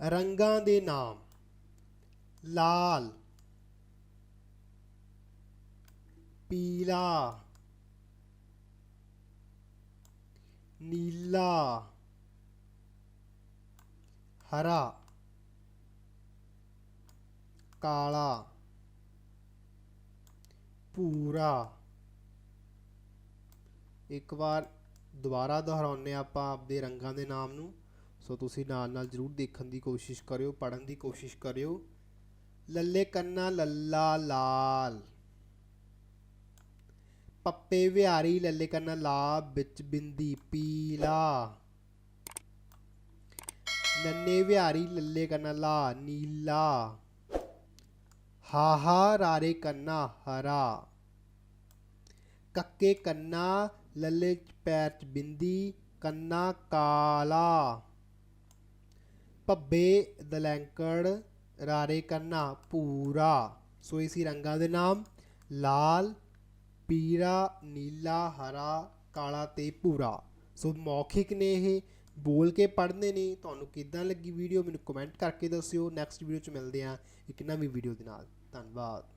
ਰੰਗਾਂ ਦੇ ਨਾਮ। ਲਾਲ, ਪੀਲਾ, ਨੀਲਾ, ਹਰਾ, ਕਾਲਾ, ਭੂਰਾ। ਇੱਕ ਵਾਰ ਦੁਬਾਰਾ ਦੁਹਰਾਉਂਦੇ ਹਾਂ ਆਪਾਂ ਆਪਦੇ ਰੰਗਾਂ ਦੇ ਨਾਮ ਨੂੰ। ਸੋ ਤੁਸੀਂ ਨਾਲ ਨਾਲ ਜ਼ਰੂਰ ਦੇਖਣ ਦੀ ਕੋਸ਼ਿਸ਼ ਕਰਿਓ ਪੜਨ ਦੀ ਕੋਸ਼ਿਸ਼ ਕਰਿਓ। ਲੱਲੇ ਕੰਨਾ ਲੱਲਾ ਲਾਲ। ਪੱਪੇ ਵਿਹਾਰੀ ਲੱਲੇ ਕੰਨਾ ਲਾ ਵਿੱਚ ਬਿੰਦੀ ਪੀਲਾ। ਨੰਨੇ ਵਿਹਾਰੀ ਲੱਲੇ ਕੰਨਾ ਲਾ ਨੀਲਾ। ਹਾਹਾ ਰਾਰੇ ਕੰਨਾ ਹਰਾ। ਕੱਕੇ ਕੰਨਾ ਲੱਲੇ ਪੈਰ ਚ ਬਿੰਦੀ, ਕੰਨਾ ਕਾਲਾ। ਭੱਬੇ, ਦਲੈਂਕੜ, ਰਾਰੇ ਕੰਨਾ ਪੂਰਾ ਸੋ ਇਸੀ ਰੰਗਾਂ ਦੇ ਨਾਮ, ਲਾਲ ਪੀਲਾ ਨੀਲਾ, ਹਰਾ, ਕਾਲਾ ਤੇ ਭੂਰਾ। ਸੋ ਮੌਖਿਕ ਨੇ ਇਹ ਬੋਲ ਕੇ ਪੜ੍ਹਨੇ ਨੇ। ਤੁਹਾਨੂੰ ਕਿੱਦਾਂ ਲੱਗੀ ਵੀਡੀਓ ਮੈਨੂੰ ਕਮੈਂਟ ਕਰਕੇ ਦੱਸਿਓ। ਨੈਕਸਟ ਵੀਡੀਓ ਚ ਮਿਲਦੇ ਹਾਂ ਇੱਕ ਨਵੀਂ ਵੀਡੀਓ ਦੇ ਨਾਲ। ਧੰਨਵਾਦ।